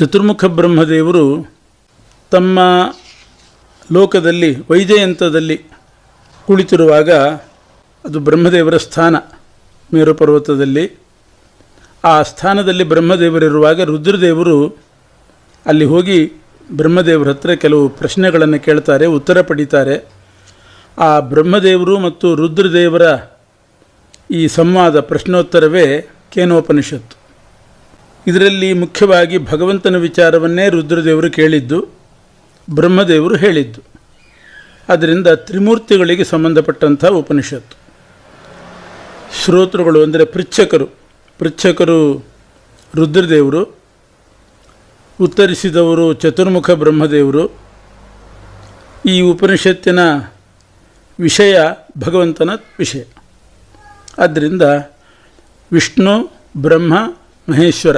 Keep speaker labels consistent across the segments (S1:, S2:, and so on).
S1: ಚತುರ್ಮುಖ ಬ್ರಹ್ಮದೇವರು ತಮ್ಮ ಲೋಕದಲ್ಲಿ, ವೈಜಯಂತದಲ್ಲಿ ಕುಳಿತಿರುವಾಗ ಅದು ಬ್ರಹ್ಮದೇವರ ಸ್ಥಾನ ಮೇರು ಪರ್ವತದಲ್ಲಿ ಆ ಸ್ಥಾನದಲ್ಲಿ ಬ್ರಹ್ಮದೇವರಿರುವಾಗ ರುದ್ರದೇವರು ಅಲ್ಲಿ ಹೋಗಿ ಬ್ರಹ್ಮದೇವರ ಹತ್ರ ಕೆಲವು ಪ್ರಶ್ನೆಗಳನ್ನು ಕೇಳ್ತಾರೆ, ಉತ್ತರ ಪಡೀತಾರೆ. ಆ ಬ್ರಹ್ಮದೇವರು ಮತ್ತು ರುದ್ರದೇವರ ಈ ಸಂವಾದ ಪ್ರಶ್ನೋತ್ತರವೇ ಕೇನೋಪನಿಷತ್ತು. ಇದರಲ್ಲಿ ಮುಖ್ಯವಾಗಿ ಭಗವಂತನ ವಿಚಾರವನ್ನೇ ರುದ್ರದೇವರು ಕೇಳಿದ್ದು, ಬ್ರಹ್ಮದೇವರು ಹೇಳಿದ್ದು. ಅದರಿಂದ ತ್ರಿಮೂರ್ತಿಗಳಿಗೆ ಸಂಬಂಧಪಟ್ಟಂಥ ಉಪನಿಷತ್ತು. ಶ್ರೋತೃಗಳು ಅಂದರೆ ಪೃಚ್ಛಕರು. ಪೃಚ್ಛಕರು ರುದ್ರದೇವರು, ಉತ್ತರಿಸಿದವರು ಚತುರ್ಮುಖ ಬ್ರಹ್ಮದೇವರು. ಈ ಉಪನಿಷತ್ತಿನ ವಿಷಯ ಭಗವಂತನ ವಿಷಯ. ಆದ್ದರಿಂದ ವಿಷ್ಣು, ಬ್ರಹ್ಮ, ಮಹೇಶ್ವರ.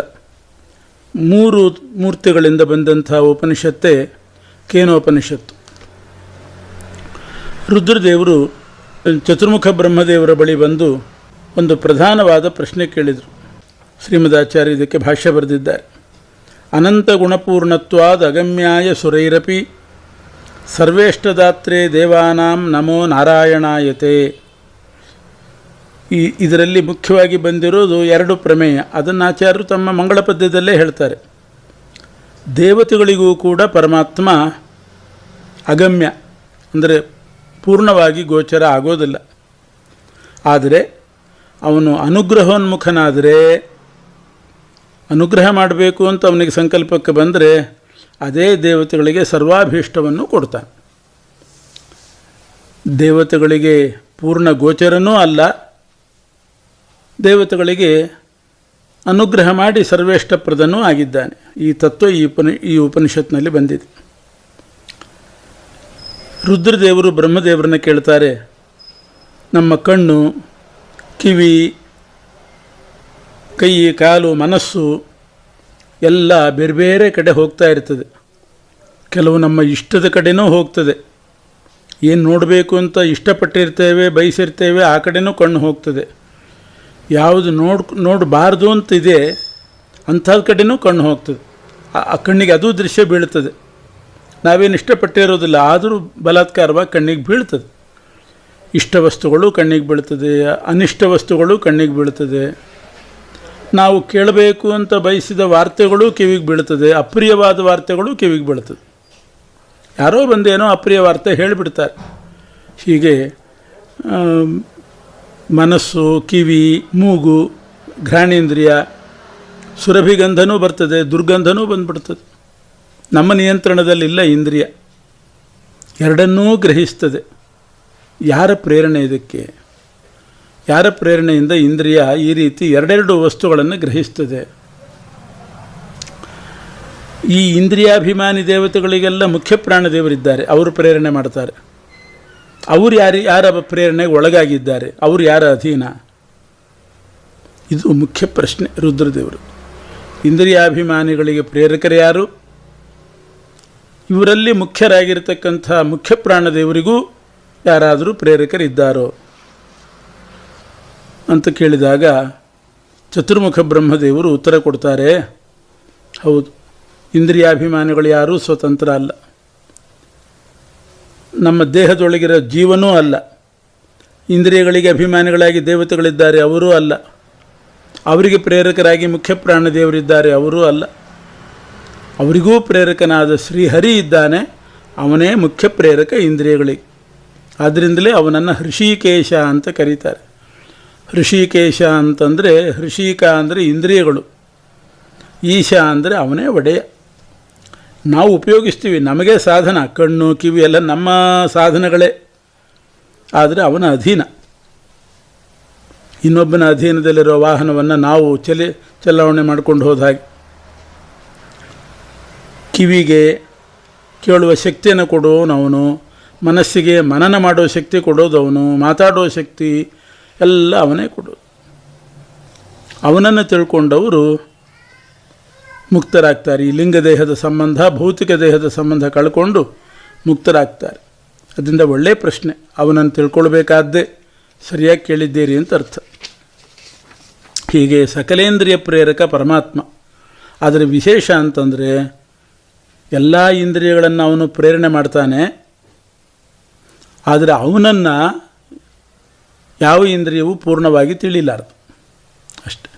S1: ಮೂರು ಮೂರ್ತಿಗಳಿಂದ ಬಂದಂಥ ಉಪನಿಷತ್ತೇ ಕೇನೋಪನಿಷತ್ತು. ರುದ್ರದೇವರು, ಚತುರ್ಮುಖ ಬ್ರಹ್ಮದೇವರ ಬಳಿ ಬಂದು ಒಂದು ಪ್ರಧಾನವಾದ ಪ್ರಶ್ನೆ ಕೇಳಿದರು. ಶ್ರೀಮದಾಚಾರ್ಯ ಇದಕ್ಕೆ ಭಾಷ್ಯ ಬರೆದಿದ್ದಾರೆ. ಅನಂತ ಗುಣಪೂರ್ಣತ್ವಾದ ಅಗಮ್ಯಾಯ ಸುರೈರಪಿ, ಸರ್ವೇಷ್ಟದಾತ್ರೇ ದೇವಾನಾಂ ನಮೋ ನಾರಾಯಣಾಯತೆ. ಈ ಇದರಲ್ಲಿ ಮುಖ್ಯವಾಗಿ ಬಂದಿರೋದು ಎರಡು ಪ್ರಮೇಯ. ಅದನ್ನು ಆಚಾರ್ಯರು ತಮ್ಮ ಮಂಗಳ ಪದ್ಯದಲ್ಲೇ ಹೇಳ್ತಾರೆ. ದೇವತೆಗಳಿಗೂ ಕೂಡ ಪರಮಾತ್ಮ ಅಗಮ್ಯ, ಅಂದರೆ ಪೂರ್ಣವಾಗಿ ಗೋಚರ ಆಗೋದಿಲ್ಲ. ಆದರೆ ಅವನು ಅನುಗ್ರಹೋನ್ಮುಖನಾದರೆ, ಅನುಗ್ರಹ ಮಾಡಬೇಕು ಅಂತ ಅವನಿಗೆ ಸಂಕಲ್ಪಕ್ಕೆ ಬಂದರೆ ಅದೇ ದೇವತೆಗಳಿಗೆ ಸರ್ವಾಭೀಷ್ಟವನ್ನು ಕೊಡ್ತಾನೆ. ದೇವತೆಗಳಿಗೆ ಪೂರ್ಣ ಗೋಚರನೂ ಅಲ್ಲ ದೇವತೆಗಳಿಗೆ ಅನುಗ್ರಹ ಮಾಡಿ ಸರ್ವೇಷ್ಟಪ್ರದನೂ ಆಗಿದ್ದಾನೆ. ಈ ತತ್ವ ಈ ಉಪನಿ, ಈ ಉಪನಿಷತ್ನಲ್ಲಿ ಬಂದಿದೆ. ರುದ್ರದೇವರು ಬ್ರಹ್ಮದೇವರನ್ನ ಕೇಳ್ತಾರೆ, ನಮ್ಮ ಕಣ್ಣು, ಕಿವಿ, ಕೈ, ಕಾಲು, ಮನಸ್ಸು ಎಲ್ಲ ಬೇರೆ ಬೇರೆ ಕಡೆ ಹೋಗ್ತಾ ಇರ್ತದೆ. ಕೆಲವು ನಮ್ಮ ಇಷ್ಟದ ಕಡೆನೂ ಹೋಗ್ತದೆ. ಏನು ನೋಡಬೇಕು ಅಂತ ಇಷ್ಟಪಟ್ಟಿರ್ತೇವೆ, ಬಯಸಿರ್ತೇವೆ, ಆ ಕಡೆಯೂ ಕಣ್ಣು ಹೋಗ್ತದೆ. ಯಾವುದು ನೋಡ್ ನೋಡಬಾರ್ದು ಅಂತ ಇದೆ ಅಂಥದ್ದು ಕಡೆನೂ ಕಣ್ಣು ಹೋಗ್ತದೆ. ಆ- ಕಣ್ಣಿಗೆ ಅದು ದೃಶ್ಯ ಬೀಳ್ತದೆ. ನಾವೇನು ಇಷ್ಟಪಟ್ಟಿರೋದಿಲ್ಲ, ಆದರೂ ಬಲಾತ್ಕಾರವಾಗಿ ಕಣ್ಣಿಗೆ ಬೀಳ್ತದೆ. ಇಷ್ಟ ವಸ್ತುಗಳು ಕಣ್ಣಿಗೆ ಬೀಳ್ತದೆ, ಅನಿಷ್ಟ ವಸ್ತುಗಳು ಕಣ್ಣಿಗೆ ಬೀಳ್ತದೆ. ನಾವು ಕೇಳಬೇಕು ಅಂತ ಬಯಸಿದ ವಾರ್ತೆಗಳು ಕಿವಿಗೆ ಬೀಳ್ತದೆ, ಅಪ್ರಿಯವಾದ ವಾರ್ತೆಗಳು ಕಿವಿಗೆ ಬೀಳ್ತದೆ. ಯಾರೋ ಬಂದೇನೋ ಅಪ್ರಿಯ ವಾರ್ತೆ ಹೇಳಿಬಿಡ್ತಾರೆ. ಹೀಗೆ ಮನಸ್ಸು, ಕಿವಿ, ಮೂಗು, ಘ್ರಾಣೇಂದ್ರಿಯ ಸುರಭಿಗಂಧನೂ ಬರ್ತದೆ, ದುರ್ಗಂಧನೂ ಬಂದ್ಬಿಡ್ತದೆ. ನಮ್ಮ ನಿಯಂತ್ರಣದಲ್ಲಿಲ್ಲ ಇಂದ್ರಿಯ. ಎರಡನ್ನೂ ಗ್ರಹಿಸ್ತದೆ. ಯಾರ ಪ್ರೇರಣೆ ಇದಕ್ಕೆ? ಯಾರ ಪ್ರೇರಣೆಯಿಂದ ಇಂದ್ರಿಯ ಈ ರೀತಿ ಎರಡೆರಡು ವಸ್ತುಗಳನ್ನು ಗ್ರಹಿಸ್ತದೆ? ಈ ಇಂದ್ರಿಯಾಭಿಮಾನಿ ದೇವತೆಗಳಿಗೆಲ್ಲ ಮುಖ್ಯ ಪ್ರಾಣದೇವರಿದ್ದಾರೆ. ಅವರು ಪ್ರೇರಣೆ ಮಾಡ್ತಾರೆ. ಅವರು ಯಾರು, ಯಾರ ಪ್ರೇರಣೆಗೆ ಒಳಗಾಗಿದ್ದಾರೆ? ಅವರು ಯಾರ ಅಧೀನ? ಇದು ಮುಖ್ಯ ಪ್ರಶ್ನೆ, ರುದ್ರದೇವರು. ಇಂದ್ರಿಯಾಭಿಮಾನಿಗಳಿಗೆ ಪ್ರೇರಕರು ಯಾರು? ಇವರಲ್ಲಿ ಮುಖ್ಯರಾಗಿರ್ತಕ್ಕಂಥ ಮುಖ್ಯ ಪ್ರಾಣದೇವರಿಗೂ ಯಾರಾದರೂ ಪ್ರೇರಕರಿದ್ದಾರೋ? ಅಂತ ಕೇಳಿದಾಗ ಚತುರ್ಮುಖ ಬ್ರಹ್ಮದೇವರು ಉತ್ತರ ಕೊಡ್ತಾರೆ. ಹೌದು. ಇಂದ್ರಿಯಾಭಿಮಾನಿಗಳು ಯಾರೂ ಸ್ವತಂತ್ರ ಅಲ್ಲ. ನಮ್ಮ ದೇಹದೊಳಗಿರೋ ಜೀವನೂ ಅಲ್ಲ. ಇಂದ್ರಿಯಗಳಿಗೆ ಅಭಿಮಾನಿಗಳಾಗಿ ದೇವತೆಗಳಿದ್ದಾರೆ, ಅವರೂ ಅಲ್ಲ. ಅವರಿಗೆ ಪ್ರೇರಕರಾಗಿ ಮುಖ್ಯ ಪ್ರಾಣದೇವರಿದ್ದಾರೆ ಅವರೂ ಅಲ್ಲ. ಅವರಿಗೂ ಪ್ರೇರಕನಾದ ಶ್ರೀಹರಿ ಇದ್ದಾನೆ. ಅವನೇ ಮುಖ್ಯ ಪ್ರೇರಕ ಇಂದ್ರಿಯಗಳಿಗೆ. ಆದ್ದರಿಂದಲೇ ಅವನನ್ನು ಹೃಷಿಕೇಶ ಅಂತ ಕರೀತಾರೆ. ಹೃಷಿಕೇಶ ಅಂತಂದರೆ ಹೃಷಿಕ ಅಂದರೆ ಇಂದ್ರಿಯಗಳು. ಈಶ ಅಂದರೆ ಅವನೇ ಒಡೆಯ. ನಾವು ಉಪಯೋಗಿಸ್ತೀವಿ. ನಮಗೆ ಸಾಧನ. ಕಣ್ಣು, ಕಿವಿ ಎಲ್ಲ ನಮ್ಮ ಸಾಧನಗಳೇ. ಆದರೆ ಅವನ ಅಧೀನ. ಇನ್ನೊಬ್ಬನ ಅಧೀನದಲ್ಲಿರೋ ವಾಹನವನ್ನು ನಾವು ಚಲಿ, ಚಲಾವಣೆ ಮಾಡಿಕೊಂಡು ಹೋದ ಹಾಗೆ. ಕಿವಿಗೆ ಕೇಳುವ ಶಕ್ತಿಯನ್ನು ಕೊಡೋನು ಮನಸ್ಸಿಗೆ ಮನನ ಮಾಡೋ ಶಕ್ತಿ ಕೊಡೋದು ಅವನು ಮಾತಾಡೋ ಶಕ್ತಿ ಎಲ್ಲ ಅವನೇ ಕೊಡೋದು. ಅವನನ್ನು ತಿಳ್ಕೊಂಡವರು ಮುಕ್ತರಾಗ್ತಾರೆ. ಈ ಲಿಂಗ ದೇಹದ ಸಂಬಂಧ, ಭೌತಿಕ ದೇಹದ ಸಂಬಂಧ ಕಳ್ಕೊಂಡು ಮುಕ್ತರಾಗ್ತಾರೆ. ಅದರಿಂದ ಒಳ್ಳೆಯ ಪ್ರಶ್ನೆ. ಅವನನ್ನು ತಿಳ್ಕೊಳ್ಬೇಕಾದ್ದೇ ಸರಿಯಾಗಿ ಕೇಳಿದ್ದೀರಿ ಅಂತ ಅರ್ಥ. ಹೀಗೆ ಸಕಲೇಂದ್ರಿಯ ಪ್ರೇರಕ ಪರಮಾತ್ಮ. ಆದರೆ ವಿಶೇಷ ಅಂತಂದರೆ ಎಲ್ಲ ಇಂದ್ರಿಯಗಳನ್ನು ಅವನು ಪ್ರೇರಣೆ ಮಾಡ್ತಾನೆ. ಆದರೆ ಅವನನ್ನು ಯಾವ ಇಂದ್ರಿಯವೂ ಪೂರ್ಣವಾಗಿ ತಿಳಿಲಾರದು. ಅಷ್ಟೆ.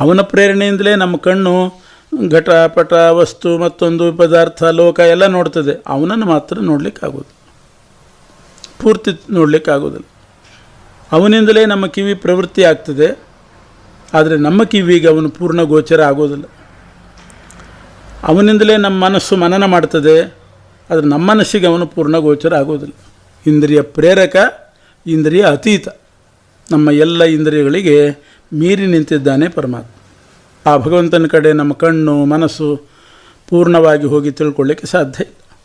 S1: ಅವನ ಪ್ರೇರಣೆಯಿಂದಲೇ ನಮ್ಮ ಕಣ್ಣು ಘಟ ಪಟ ವಸ್ತು ಮತ್ತೊಂದು ಪದಾರ್ಥ, ಲೋಕ ಎಲ್ಲ ನೋಡ್ತದೆ. ಅವನನ್ನು ಮಾತ್ರ ನೋಡಲಿಕ್ಕಾಗೋದು. ಪೂರ್ತಿ ನೋಡಲಿಕ್ಕಾಗೋದಿಲ್ಲ. ಅವನಿಂದಲೇ ನಮ್ಮ ಕಿವಿ ಪ್ರವೃತ್ತಿ ಆಗ್ತದೆ. ಆದರೆ ನಮ್ಮ ಕಿವಿಗೆ ಅವನು ಪೂರ್ಣ ಗೋಚರ ಆಗೋದಿಲ್ಲ. ಅವನಿಂದಲೇ ನಮ್ಮ ಮನಸ್ಸು ಮನನ ಮಾಡ್ತದೆ. ಆದರೆ ನಮ್ಮ ಮನಸ್ಸಿಗೆ ಅವನು ಪೂರ್ಣ ಗೋಚರ ಆಗೋದಿಲ್ಲ. ಇಂದ್ರಿಯ ಪ್ರೇರಕ, ಇಂದ್ರಿಯ ಅತೀತ. ನಮ್ಮ ಎಲ್ಲ ಇಂದ್ರಿಯಗಳಿಗೆ ಮೀರಿ ನಿಂತಿದ್ದಾನೆ ಪರಮಾತ್ಮ. ಆ ಭಗವಂತನ ಕಡೆ ನಮ್ಮ ಕಣ್ಣು, ಮನಸ್ಸು ಪೂರ್ಣವಾಗಿ ಹೋಗಿ ತಿಳ್ಕೊಳ್ಳಿಕ್ಕೆ ಸಾಧ್ಯ ಇಲ್ಲ.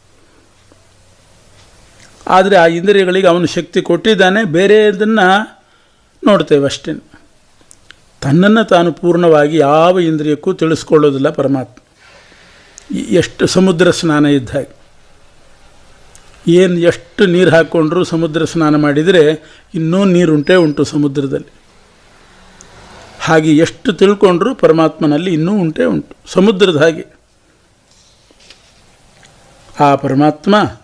S1: ಆದರೆ ಆ ಇಂದ್ರಿಯಗಳಿಗೆ ಅವನು ಶಕ್ತಿ ಕೊಟ್ಟಿದ್ದಾನೆ ಬೇರೆಯದನ್ನು ನೋಡ್ತೇವೆ ಅಷ್ಟೇ. ತನ್ನನ್ನು ತಾನು ಪೂರ್ಣವಾಗಿ ಯಾವ ಇಂದ್ರಿಯಕ್ಕೂ ತಿಳಿಸ್ಕೊಳ್ಳೋದಿಲ್ಲ ಪರಮಾತ್ಮ. ಎಷ್ಟು ಸಮುದ್ರ ಸ್ನಾನ ಇದ್ದಾಗ ಏನು ಎಷ್ಟು ನೀರು ಹಾಕ್ಕೊಂಡ್ರೂ ಸಮುದ್ರ ಸ್ನಾನ ಮಾಡಿದರೆ ಇನ್ನೂ ನೀರುಂಟೇ ಉಂಟು ಸಮುದ್ರದಲ್ಲಿ. ಹಾಗೆ ಎಷ್ಟು ತಿಳ್ಕೊಂಡ್ರೂ ಪರಮಾತ್ಮನಲ್ಲಿ ಇನ್ನೂ ಉಂಟೇ ಉಂಟು. ಸಮುದ್ರದ ಹಾಗೆ. ಆ ಪರಮಾತ್ಮ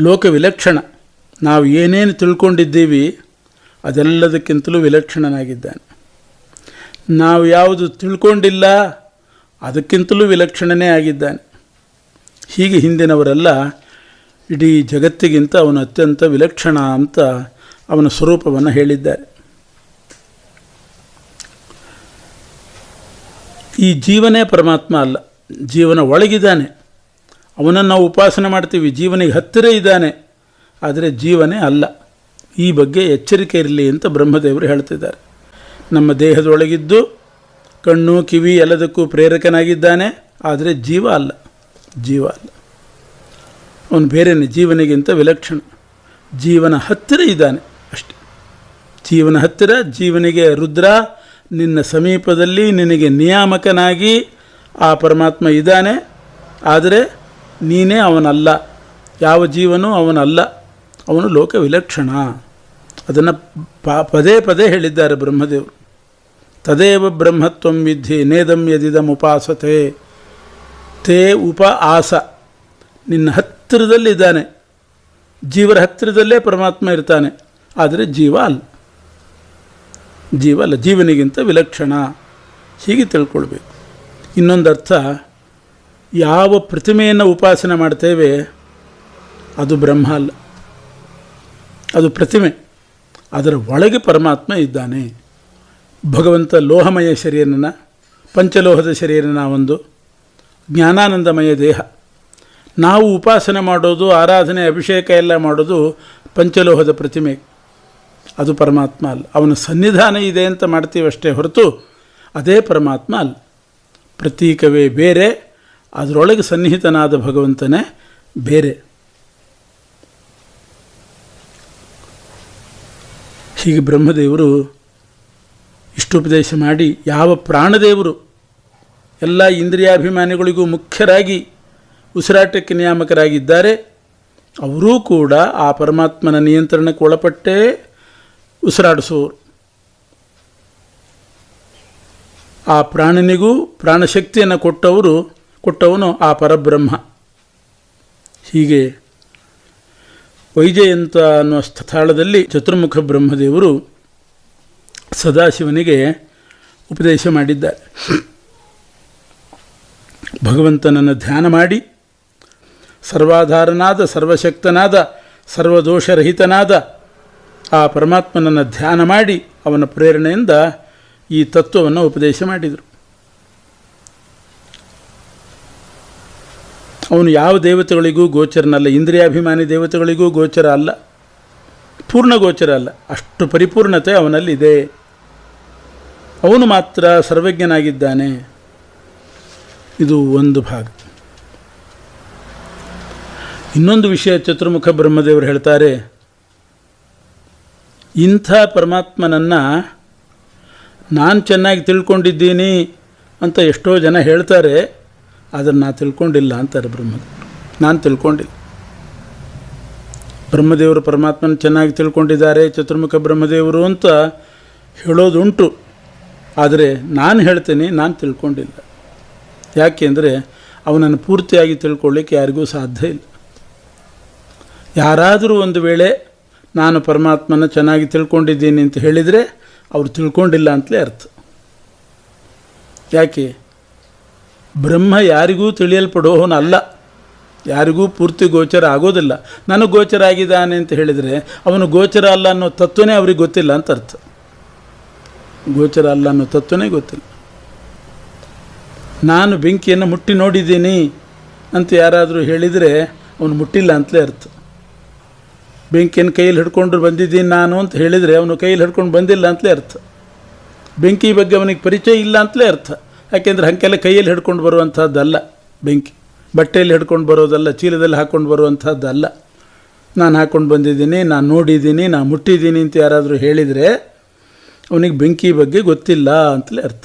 S1: ಲೋಕ ವಿಲಕ್ಷಣ. ನಾವು ಏನೇನು ತಿಳ್ಕೊಂಡಿದ್ದೀವಿ ಅದೆಲ್ಲದಕ್ಕಿಂತಲೂ ವಿಲಕ್ಷಣನಾಗಿದ್ದಾನೆ. ನಾವು ಯಾವುದು ತಿಳ್ಕೊಂಡಿಲ್ಲ ಅದಕ್ಕಿಂತಲೂ ವಿಲಕ್ಷಣನೇ ಆಗಿದ್ದಾನೆ. ಹೀಗೆ ಹಿಂದಿನವರೆಲ್ಲ ಇಡೀ ಜಗತ್ತಿಗಿಂತ ಅವನು ಅತ್ಯಂತ ವಿಲಕ್ಷಣ ಅಂತ ಅವನ ಸ್ವರೂಪವನ್ನು ಹೇಳಿದ್ದಾರೆ. ಈ ಜೀವನೇ ಪರಮಾತ್ಮ ಅಲ್ಲ. ಜೀವನ ಒಳಗಿದ್ದಾನೆ. ಅವನನ್ನು ನಾವು ಉಪಾಸನೆ ಮಾಡ್ತೀವಿ, ಜೀವನಿಗೆ ಹತ್ತಿರ ಇದ್ದಾನೆ. ಆದರೆ ಜೀವನೇ ಅಲ್ಲ. ಈ ಬಗ್ಗೆ ಎಚ್ಚರಿಕೆ ಇರಲಿ ಅಂತ ಬ್ರಹ್ಮದೇವರು ಹೇಳ್ತಿದ್ದಾರೆ. ನಮ್ಮ ದೇಹದೊಳಗಿದ್ದು ಕಣ್ಣು, ಕಿವಿ ಎಲ್ಲದಕ್ಕೂ ಪ್ರೇರಕನಾಗಿದ್ದಾನೆ. ಆದರೆ ಜೀವ ಅಲ್ಲ. ಜೀವ ಅಲ್ಲ. ಅವನು ಬೇರೆಯೇ ಜೀವನಿಗಿಂತ ವಿಲಕ್ಷಣ. ಜೀವನ ಹತ್ತಿರ ಇದ್ದಾನೆ ಅಷ್ಟೆ. ಜೀವನ ಹತ್ತಿರ, ಜೀವನಿಗೆ ರುದ್ರ ನಿನ್ನ ಸಮೀಪದಲ್ಲಿ ನಿನಗೆ ನಿಯಾಮಕನಾಗಿ ಆ ಪರಮಾತ್ಮ ಇದ್ದಾನೆ. ಆದರೆ ನೀನೇ ಅವನಲ್ಲ. ಯಾವ ಜೀವನೂ ಅವನಲ್ಲ. ಅವನು ಲೋಕ ವಿಲಕ್ಷಣ ಅದನ್ನು ಪದೇ ಪದೇ ಹೇಳಿದ್ದಾರೆ ಬ್ರಹ್ಮದೇವರು. ತದೇವ ಬ್ರಹ್ಮತ್ವಂ ವಿಧಿ ನೇದಂ ಯದಿದಂ ಉಪಾಸತೆ. ತೇ ಉಪ ಆಸ. ನಿನ್ನ ಹತ್ತಿರದಲ್ಲಿದ್ದಾನೆ. ಜೀವರ ಹತ್ತಿರದಲ್ಲೇ ಪರಮಾತ್ಮ ಇರ್ತಾನೆ. ಆದರೆ ಜೀವ ಅಲ್ಲ. ಜೀವ ಅಲ್ಲ, ಜೀವನಿಗಿಂತ ವಿಲಕ್ಷಣ. ಹೀಗೆ ತಿಳ್ಕೊಳ್ಬೇಕು. ಇನ್ನೊಂದು ಅರ್ಥ, ಯಾವ ಪ್ರತಿಮೆಯನ್ನು ಉಪಾಸನೆ ಮಾಡ್ತೇವೆ, ಅದು ಬ್ರಹ್ಮ ಅಲ್ಲ. ಅದು ಪ್ರತಿಮೆ. ಅದರ ಒಳಗೆ ಪರಮಾತ್ಮ ಇದ್ದಾನೆ. ಭಗವಂತ ಲೋಹಮಯ ಶರೀರನ, ಪಂಚಲೋಹದ ಶರೀರನ ಒಂದು ಜ್ಞಾನಾನಂದಮಯ ದೇಹ. ನಾವು ಉಪಾಸನೆ ಮಾಡೋದು, ಆರಾಧನೆ, ಅಭಿಷೇಕ ಎಲ್ಲ ಮಾಡೋದು ಪಂಚಲೋಹದ ಪ್ರತಿಮೆ. ಅದು ಪರಮಾತ್ಮ ಅಲ್ಲ. ಅವನ ಸನ್ನಿಧಾನ ಇದೆ ಅಂತ ಮಾಡ್ತೀವಷ್ಟೇ ಹೊರತು ಅದೇ ಪರಮಾತ್ಮ ಅಲ್ಲ. ಪ್ರತೀಕವೇ ಬೇರೆ, ಅದರೊಳಗೆ ಸನ್ನಿಹಿತನಾದ ಭಗವಂತನೇ ಬೇರೆ. ಹೀಗೆ ಬ್ರಹ್ಮದೇವರು ಇಷ್ಟೋಪದೇಶ ಮಾಡಿ ಯಾವ ಪ್ರಾಣದೇವರು ಎಲ್ಲ ಇಂದ್ರಿಯಾಭಿಮಾನಿಗಳಿಗೂ ಮುಖ್ಯರಾಗಿ ಉಸಿರಾಟಕ್ಕೆ ನಿಯಾಮಕರಾಗಿದ್ದಾರೆ, ಅವರೂ ಕೂಡ ಆ ಪರಮಾತ್ಮನ ನಿಯಂತ್ರಣಕ್ಕೆ ಒಳಪಟ್ಟೇ ಉಸಿರಾಡಿಸುವವರು ಆ ಪ್ರಾಣನಿಗೂ ಪ್ರಾಣಶಕ್ತಿಯನ್ನು ಕೊಟ್ಟವರು, ಕೊಟ್ಟವನು ಆ ಪರಬ್ರಹ್ಮ. ಹೀಗೆ ವೈಜಯಂತ ಅನ್ನುವ ಸ್ಥಳದಲ್ಲಿ ಚತುರ್ಮುಖ ಬ್ರಹ್ಮದೇವರು ಸದಾಶಿವನಿಗೆ ಉಪದೇಶ ಮಾಡಿದ್ದಾರೆ. ಭಗವಂತನನ್ನು ಧ್ಯಾನ ಮಾಡಿ, ಸರ್ವಾಧಾರನಾದ, ಸರ್ವಶಕ್ತನಾದ, ಸರ್ವದೋಷರಹಿತನಾದ ಆ ಪರಮಾತ್ಮನನ್ನು ಧ್ಯಾನ ಮಾಡಿ ಅವನ ಪ್ರೇರಣೆಯಿಂದ ಈ ತತ್ವವನ್ನು ಉಪದೇಶ ಮಾಡಿದರು. ಅವನು ಯಾವ ದೇವತೆಗಳಿಗೂ ಗೋಚರನಲ್ಲ, ಇಂದ್ರಿಯಾಭಿಮಾನಿ ದೇವತೆಗಳಿಗೂ ಗೋಚರ ಅಲ್ಲ, ಪೂರ್ಣ ಗೋಚರ ಅಲ್ಲ, ಅಷ್ಟು ಪರಿಪೂರ್ಣತೆ ಅವನಲ್ಲಿದೆ. ಅವನು ಮಾತ್ರ ಸರ್ವಜ್ಞನಾಗಿದ್ದಾನೆ. ಇದು ಒಂದು ಭಾಗ. ಇನ್ನೊಂದು ವಿಷಯ ಚತುರ್ಮುಖ ಬ್ರಹ್ಮದೇವರು ಹೇಳ್ತಾರೆ ಇಂಥ ಪರಮಾತ್ಮನನ್ನು ನಾನು ಚೆನ್ನಾಗಿ ತಿಳ್ಕೊಂಡಿದ್ದೀನಿ ಅಂತ ಎಷ್ಟೋ ಜನ ಹೇಳ್ತಾರೆ ಅದನ್ನು ನಾನು ತಿಳ್ಕೊಂಡಿಲ್ಲ ಅಂತಾರೆ ಬ್ರಹ್ಮ ನಾನು ತಿಳ್ಕೊಂಡಿಲ್ಲ. ಬ್ರಹ್ಮದೇವರು ಪರಮಾತ್ಮನ ಚೆನ್ನಾಗಿ ತಿಳ್ಕೊಂಡಿದ್ದಾರೆ, ಚತುರ್ಮುಖ ಬ್ರಹ್ಮದೇವರು ಅಂತ ಹೇಳೋದುಂಟು. ಆದರೆ ನಾನು ಹೇಳ್ತೀನಿ, ನಾನು ತಿಳ್ಕೊಂಡಿಲ್ಲ. ಯಾಕೆಂದರೆ ಅವನನ್ನು ಪೂರ್ತಿಯಾಗಿ ತಿಳ್ಕೊಳ್ಳಿಕ್ಕೆ ಯಾರಿಗೂ ಸಾಧ್ಯ ಇಲ್ಲ. ಯಾರಾದರೂ ಒಂದು ವೇಳೆ ನಾನು ಪರಮಾತ್ಮನ ಚೆನ್ನಾಗಿ ತಿಳ್ಕೊಂಡಿದ್ದೀನಿ ಅಂತ ಹೇಳಿದರೆ ಅವರು ತಿಳ್ಕೊಂಡಿಲ್ಲ ಅಂತಲೇ ಅರ್ಥ. ಯಾಕೆ? ಬ್ರಹ್ಮ ಯಾರಿಗೂ ತಿಳಿಯಲ್ಪಡೋವನಲ್ಲ ಯಾರಿಗೂ ಪೂರ್ತಿ ಗೋಚರ ಆಗೋದಿಲ್ಲ. ನನಗೆ ಗೋಚರ ಆಗಿದ್ದಾನೆ ಅಂತ ಹೇಳಿದರೆ ಅವನು ಗೋಚರ ಅಲ್ಲ ಅನ್ನೋ ತತ್ವನೇ ಅವ್ರಿಗೆ ಗೊತ್ತಿಲ್ಲ ಅಂತ ಅರ್ಥ. ಗೋಚರ ಅಲ್ಲ ಅನ್ನೋ ತತ್ವನೇ ಗೊತ್ತಿಲ್ಲ. ನಾನು ಬೆಂಕಿಯನ್ನು ಮುಟ್ಟಿ ನೋಡಿದ್ದೀನಿ ಅಂತ ಯಾರಾದರೂ ಹೇಳಿದರೆ ಅವನು ಮುಟ್ಟಿಲ್ಲ ಅಂತಲೇ ಅರ್ಥ. ಬೆಂಕಿಯನ್ನು ಕೈಯಲ್ಲಿ ಹಿಡ್ಕೊಂಡು ಬಂದಿದ್ದೀನಿ ನಾನು ಅಂತ ಹೇಳಿದರೆ ಅವನು ಕೈಯಲ್ಲಿ ಹಿಡ್ಕೊಂಡು ಬಂದಿಲ್ಲ ಅಂತಲೇ ಅರ್ಥ. ಬೆಂಕಿ ಬಗ್ಗೆ ಅವನಿಗೆ ಪರಿಚಯ ಇಲ್ಲ ಅಂತಲೇ ಅರ್ಥ. ಯಾಕೆಂದರೆ ಹಂಗೆಲ್ಲ ಕೈಯಲ್ಲಿ ಹಿಡ್ಕೊಂಡು ಬರುವಂಥದ್ದಲ್ಲ ಬೆಂಕಿ. ಬಟ್ಟೆಯಲ್ಲಿ ಹಿಡ್ಕೊಂಡು ಬರೋದಲ್ಲ, ಚೀಲದಲ್ಲಿ ಹಾಕ್ಕೊಂಡು ಬರುವಂಥದ್ದಲ್ಲ ನಾನು ಹಾಕ್ಕೊಂಡು ಬಂದಿದ್ದೀನಿ, ನಾನು ನೋಡಿದ್ದೀನಿ, ನಾನು ಮುಟ್ಟಿದ್ದೀನಿ ಅಂತ ಯಾರಾದರೂ ಹೇಳಿದರೆ ಅವನಿಗೆ ಬೆಂಕಿ ಬಗ್ಗೆ ಗೊತ್ತಿಲ್ಲ ಅಂತಲೇ ಅರ್ಥ.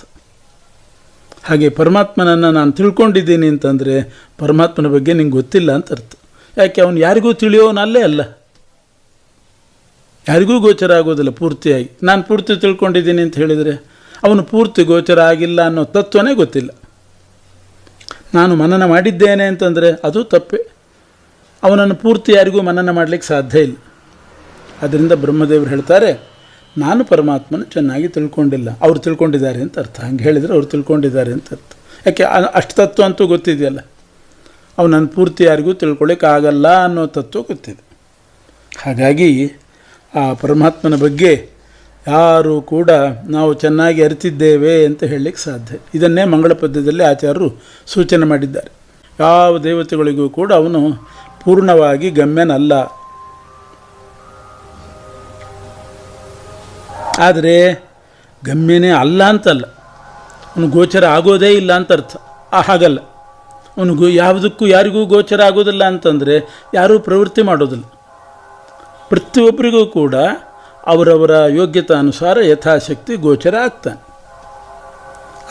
S1: ಹಾಗೆ ಪರಮಾತ್ಮನನ್ನು ನಾನು ತಿಳ್ಕೊಂಡಿದ್ದೀನಿ ಅಂತಂದರೆ ಪರಮಾತ್ಮನ ಬಗ್ಗೆ ನಿಂಗೆ ಗೊತ್ತಿಲ್ಲ ಅಂತ ಅರ್ಥ. ಯಾಕೆ ಅವನು ಯಾರಿಗೂ ತಿಳಿಯೋನಲ್ಲೇ ಅಲ್ಲ. ಯಾರಿಗೂ ಗೋಚರ ಆಗೋದಿಲ್ಲ, ಪೂರ್ತಿಯಾಗಿ. ನಾನು ಪೂರ್ತಿ ತಿಳ್ಕೊಂಡಿದ್ದೀನಿ ಅಂತ ಹೇಳಿದರೆ, ಅವನು ಪೂರ್ತಿ ಗೋಚರ ಆಗಿಲ್ಲ ಅನ್ನೋ ತತ್ವನೇ ಗೊತ್ತಿಲ್ಲ. ನಾನು ಮನನ ಮಾಡಿದ್ದೇನೆ ಅಂತಂದರೆ ಅದು ತಪ್ಪೆ. ಅವನನ್ನು ಪೂರ್ತಿ ಯಾರಿಗೂ ಮನನ ಮಾಡಲಿಕ್ಕೆ ಸಾಧ್ಯ ಇಲ್ಲ. ಅದರಿಂದ ಬ್ರಹ್ಮದೇವರು ಹೇಳ್ತಾರೆ, ನಾನು ಪರಮಾತ್ಮನ ಚೆನ್ನಾಗಿ ತಿಳ್ಕೊಂಡಿಲ್ಲ. ಅವ್ರು ತಿಳ್ಕೊಂಡಿದ್ದಾರೆ ಅಂತ ಅರ್ಥ. ಹಂಗೆ ಹೇಳಿದರೆ ಅವ್ರು ತಿಳ್ಕೊಂಡಿದ್ದಾರೆ ಅಂತ ಅರ್ಥ. ಯಾಕೆ ಅಷ್ಟು ತತ್ವ ಅಂತೂ ಗೊತ್ತಿದೆಯಲ್ಲ. ಅವನನ್ನು ಪೂರ್ತಿ ಯಾರಿಗೂ ತಿಳ್ಕೊಳ್ಳಿಕ್ಕಾಗಲ್ಲ ಅನ್ನೋ ತತ್ವ ಗೊತ್ತಿದೆ. ಹಾಗಾಗಿ ಆ ಪರಮಾತ್ಮನ ಬಗ್ಗೆ ಯಾರೂ ಕೂಡ ನಾವು ಚೆನ್ನಾಗಿ ಅರಿತಿದ್ದೇವೆ ಅಂತ ಹೇಳಲಿಕ್ಕೆ ಸಾಧ್ಯ. ಇದನ್ನೇ ಮಂಗಳ ಪದ್ಯದಲ್ಲಿ ಆಚಾರ್ಯರು ಸೂಚನೆ ಮಾಡಿದ್ದಾರೆ. ಯಾವ ದೇವತೆಗಳಿಗೂ ಕೂಡ ಅವನು ಪೂರ್ಣವಾಗಿ ಗಮ್ಯನಲ್ಲ. ಆದರೆ ಗಮ್ಯನೇ ಅಲ್ಲ ಅಂತಲ್ಲ. ಅವನು ಗೋಚರ ಆಗೋದೇ ಇಲ್ಲ ಅಂತ ಅರ್ಥ. ಹಾಗಲ್ಲ. ಅವನು ಯಾವುದಕ್ಕೂ ಯಾರಿಗೂ ಗೋಚರ ಆಗೋದಿಲ್ಲ ಅಂತಂದರೆ ಯಾರೂ ಪ್ರವೃತ್ತಿ ಮಾಡೋದಿಲ್ಲ. ಪ್ರತಿಯೊಬ್ಬರಿಗೂ ಕೂಡ ಅವರವರ ಯೋಗ್ಯತಾನುಸಾರ ಯಥಾಶಕ್ತಿ ಗೋಚರ ಆಗ್ತಾನೆ.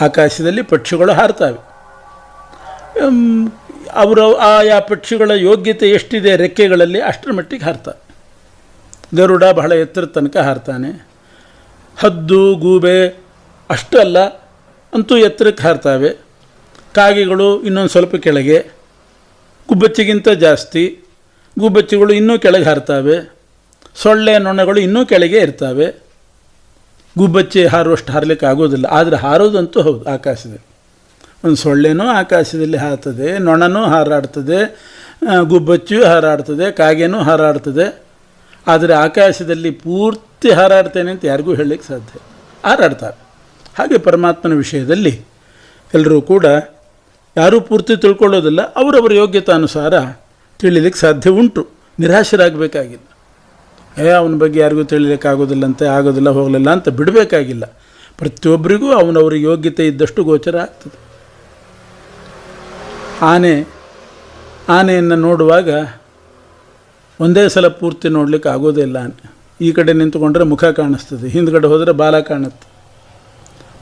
S1: ಆಕಾಶದಲ್ಲಿ ಪಕ್ಷಿಗಳು ಹಾರ್ತವೆ. ಅವರ ಆಯಾ ಪಕ್ಷಿಗಳ ಯೋಗ್ಯತೆ ಎಷ್ಟಿದೆ ರೆಕ್ಕೆಗಳಲ್ಲಿ ಅಷ್ಟರ ಮಟ್ಟಿಗೆ ಹಾರ್ತವೆ ಗರುಡ ಬಹಳ ಎತ್ತರ ತನಕ ಹಾರ್ತಾನೆ. ಹದ್ದು, ಗೂಬೆ ಅಷ್ಟಲ್ಲ ಅಂತೂ ಎತ್ತರಕ್ಕೆ ಹಾರ್ತಾವೆ. ಕಾಗೆಗಳು ಇನ್ನೊಂದು ಸ್ವಲ್ಪ ಕೆಳಗೆ, ಗುಬ್ಬಚ್ಚಿಗಿಂತ ಜಾಸ್ತಿ, ಗುಬ್ಬಚ್ಚಿಗಳು ಇನ್ನೂ ಕೆಳಗೆ ಹಾರ್ತವೆ. ಸೊಳ್ಳೆ ನೊಣಗಳು ಇನ್ನೂ ಕೆಳಗೆ ಇರ್ತವೆ. ಗುಬ್ಬಚ್ಚಿ ಹಾರುವಷ್ಟು ಹಾರಲಿಕ್ಕೆ ಆಗೋದಿಲ್ಲ ಆದರೆ ಹಾರೋದಂತೂ ಹೌದು, ಆಕಾಶದಲ್ಲಿ. ಒಂದು ಸೊಳ್ಳೆನೂ ಆಕಾಶದಲ್ಲಿ ಹಾರ್ತದೆ, ನೊಣನೂ ಹಾರಾಡ್ತದೆ ಗುಬ್ಬಚ್ಚಿಯೂ ಹಾರಾಡ್ತದೆ, ಕಾಗೆನೂ ಹಾರಾಡ್ತದೆ. ಆದರೆ ಆಕಾಶದಲ್ಲಿ ಪೂರ್ತಿ ಹಾರಾಡ್ತೇನೆ ಅಂತ ಯಾರಿಗೂ ಹೇಳಲಿಕ್ಕೆ ಸಾಧ್ಯ ಹಾರಾಡ್ತಾರೆ. ಹಾಗೆ ಪರಮಾತ್ಮನ ವಿಷಯದಲ್ಲಿ ಎಲ್ಲರೂ ಕೂಡ ಯಾರೂ ಪೂರ್ತಿ ತಿಳ್ಕೊಳ್ಳೋದಿಲ್ಲ. ಅವರವರ ಯೋಗ್ಯತಾನುಸಾರ ತಿಳಿಲಿಕ್ಕೆ ಸಾಧ್ಯ ಉಂಟು. ನಿರಾಶರಾಗಬೇಕಾಗಿಲ್ಲ. ಏ, ಅವನ ಬಗ್ಗೆ ಯಾರಿಗೂ ತಿಳಿಲಿಕ್ಕೆ ಆಗೋದಿಲ್ಲ ಅಂತ ಆಗೋದಿಲ್ಲ, ಹೋಗಲಿಲ್ಲ ಅಂತ ಬಿಡಬೇಕಾಗಿಲ್ಲ. ಪ್ರತಿಯೊಬ್ಬರಿಗೂ ಅವನವ್ರ ಯೋಗ್ಯತೆ ಇದ್ದಷ್ಟು ಗೋಚರ ಆಗ್ತದೆ. ಆನೆ, ಆನೆಯನ್ನು ನೋಡುವಾಗ ಒಂದೇ ಸಲ ಪೂರ್ತಿ ನೋಡಲಿಕ್ಕೆ ಆಗೋದೇ ಇಲ್ಲ ಆನೆ. ಈ ಕಡೆ ನಿಂತುಕೊಂಡ್ರೆ ಮುಖ ಕಾಣಿಸ್ತದೆ, ಹಿಂದ್ಗಡೆ ಹೋದರೆ ಬಾಲ ಕಾಣುತ್ತೆ.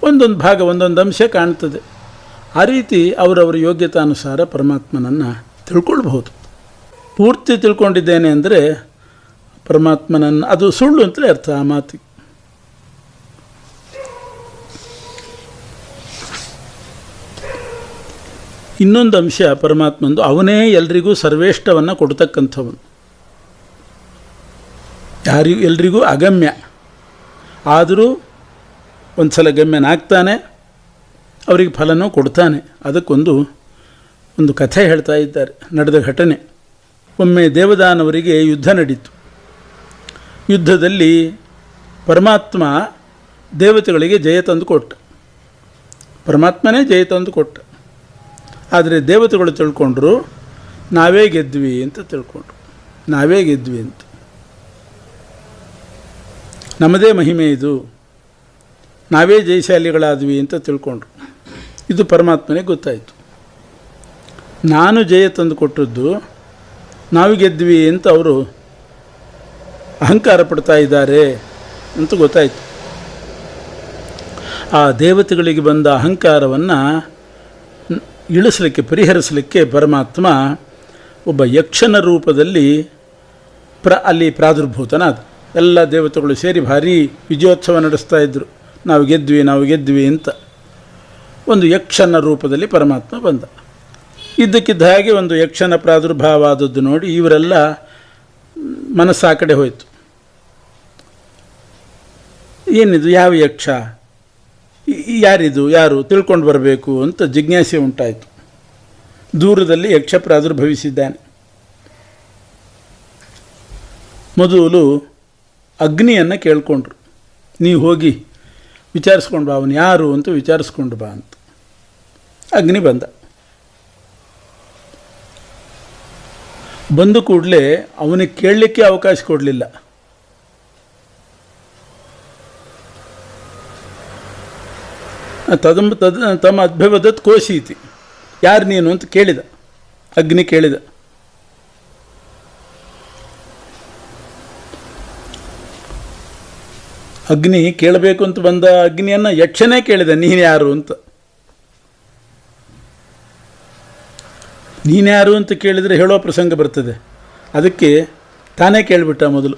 S1: ಒಂದೊಂದು ಭಾಗ, ಒಂದೊಂದು ಅಂಶ ಕಾಣ್ತದೆ. ಆ ರೀತಿ ಅವರವರ ಯೋಗ್ಯತಾನುಸಾರ ಪರಮಾತ್ಮನನ್ನು ತಿಳ್ಕೊಳ್ಬಹುದು. ಪೂರ್ತಿ ತಿಳ್ಕೊಂಡಿದ್ದೇನೆ ಅಂದರೆ ಪರಮಾತ್ಮನನ್ನು, ಅದು ಸುಳ್ಳು ಅಂತಲೇ ಅರ್ಥ ಆ ಮಾತಿಗೆ. ಇನ್ನೊಂದು ಅಂಶ ಪರಮಾತ್ಮಂದು, ಅವನೇ ಎಲ್ರಿಗೂ ಸರ್ವೇಷ್ಟವನ್ನು ಕೊಡ್ತಕ್ಕಂಥವನು. ಯಾರಿಗೂ, ಎಲ್ರಿಗೂ ಅಗಮ್ಯ. ಆದರೂ ಒಂದು ಸಲ ಗಮ್ಯನಾಗ್ತಾನೆ, ಅವರಿಗೆ ಫಲನೂ ಕೊಡ್ತಾನೆ. ಅದಕ್ಕೊಂದು, ಒಂದು ಕಥೆ ಹೇಳ್ತಾ ಇದ್ದಾರೆ, ನಡೆದ ಘಟನೆ. ಒಮ್ಮೆ ದೇವದಾನವರಿಗೆ ಯುದ್ಧ ನಡೀತು. ಯುದ್ಧದಲ್ಲಿ ಪರಮಾತ್ಮ ದೇವತೆಗಳಿಗೆ ಜಯ ತಂದು ಕೊಟ್ಟ. ಪರಮಾತ್ಮನೇ ಜಯ ತಂದು ಕೊಟ್ಟ. ಆದರೆ ದೇವತೆಗಳು ತಿಳ್ಕೊಂಡ್ರು, ನಾವೇ ಗೆದ್ವಿ ಅಂತ ತಿಳ್ಕೊಂಡ್ರು. ನಾವೇ ಗೆದ್ವಿ ಅಂತ. ನಮ್ಮದೇ ಮಹಿಮೆ ಇದು. ನಾವೇ ಜಯಶಾಲಿಗಳಾದ್ವಿ ಅಂತ ತಿಳ್ಕೊಂಡ್ರು. ಇದು ಪರಮಾತ್ಮನೇ ಗೊತ್ತಾಯಿತು. ನಾನು ಜಯ ತಂದು ಕೊಟ್ಟದ್ದು, ನಾವು ಗೆದ್ವಿ ಅಂತ ಅವರು ಅಹಂಕಾರ ಪಡ್ತಾ ಇದ್ದಾರೆ ಅಂತ ಗೊತ್ತಾಯಿತು. ಆ ದೇವತೆಗಳಿಗೆ ಬಂದ ಅಹಂಕಾರವನ್ನು ಇಳಿಸಲಿಕ್ಕೆ, ಪರಿಹರಿಸಲಿಕ್ಕೆ ಪರಮಾತ್ಮ ಒಬ್ಬ ಯಕ್ಷನ ರೂಪದಲ್ಲಿ ಪ್ರ, ಅಲ್ಲಿ ಪ್ರಾದುರ್ಭೂತನಾದ. ಎಲ್ಲ ದೇವತೆಗಳು ಸೇರಿ ಭಾರಿ ವಿಜಯೋತ್ಸವ ನಡೆಸ್ತಾ ಇದ್ದರು ನಾವು ಗೆದ್ವಿ ನಾವು ಗೆದ್ವಿ ಅಂತ. ಒಂದು ಯಕ್ಷನ ರೂಪದಲ್ಲಿ ಪರಮಾತ್ಮ ಬಂದ. ಇದ್ದಕ್ಕಿದ್ದ ಹಾಗೆ ಒಂದು ಯಕ್ಷನ ಪ್ರಾದುರ್ಭಾವ ಆದದ್ದು ನೋಡಿ ಇವರೆಲ್ಲ ಮನಸ್ಸು ಕಡೆ ಹೋಯಿತು. ಏನಿದು? ಯಾವ ಯಕ್ಷ? ಯಾರಿದು? ಯಾರು? ತಿಳ್ಕೊಂಡು ಬರಬೇಕು ಅಂತ ಜಿಜ್ಞಾಸೆ ಉಂಟಾಯಿತು. ದೂರದಲ್ಲಿ ಯಕ್ಷ ಪ್ರಾದುರ್ಭವಿಸಿದ್ದಾನೆ. ಮೊದಲು ಅಗ್ನಿಯನ್ನು ಕೇಳಿಕೊಂಡ್ರು. ನೀವು ಹೋಗಿ ವಿಚಾರಿಸ್ಕೊಂಡು ಬಾ, ಅವನು ಯಾರು ಅಂತ ವಿಚಾರಿಸ್ಕೊಂಡು ಬಾ ಅಂತ. ಅಗ್ನಿ ಬಂದ. ಬಂದು ಕೂಡಲೇ ಅವನಿಗೆ ಕೇಳಲಿಕ್ಕೆ ಅವಕಾಶ ಕೊಡಲಿಲ್ಲ. ತದಂಬ ತದ ತಮ್ಮ ಅದ್ಭವದತ್ ಕೋಶಿ ಇತಿ ಯಾರು ನೀನು ಅಂತ ಕೇಳಿದ. ಅಗ್ನಿ ಕೇಳಿದ. ಅಗ್ನಿ ಕೇಳಬೇಕು ಅಂತ ಬಂದ ಅಗ್ನಿಯನ್ನು ಯಕ್ಷನೇ ಕೇಳಿದ, ನೀನು ಯಾರು ಅಂತ. ನೀನ್ಯಾರು ಅಂತ ಕೇಳಿದರೆ ಹೇಳೋ ಪ್ರಸಂಗ ಬರ್ತದೆ. ಅದಕ್ಕೆ ತಾನೇ ಕೇಳಿಬಿಟ್ಟ ಮೊದಲು.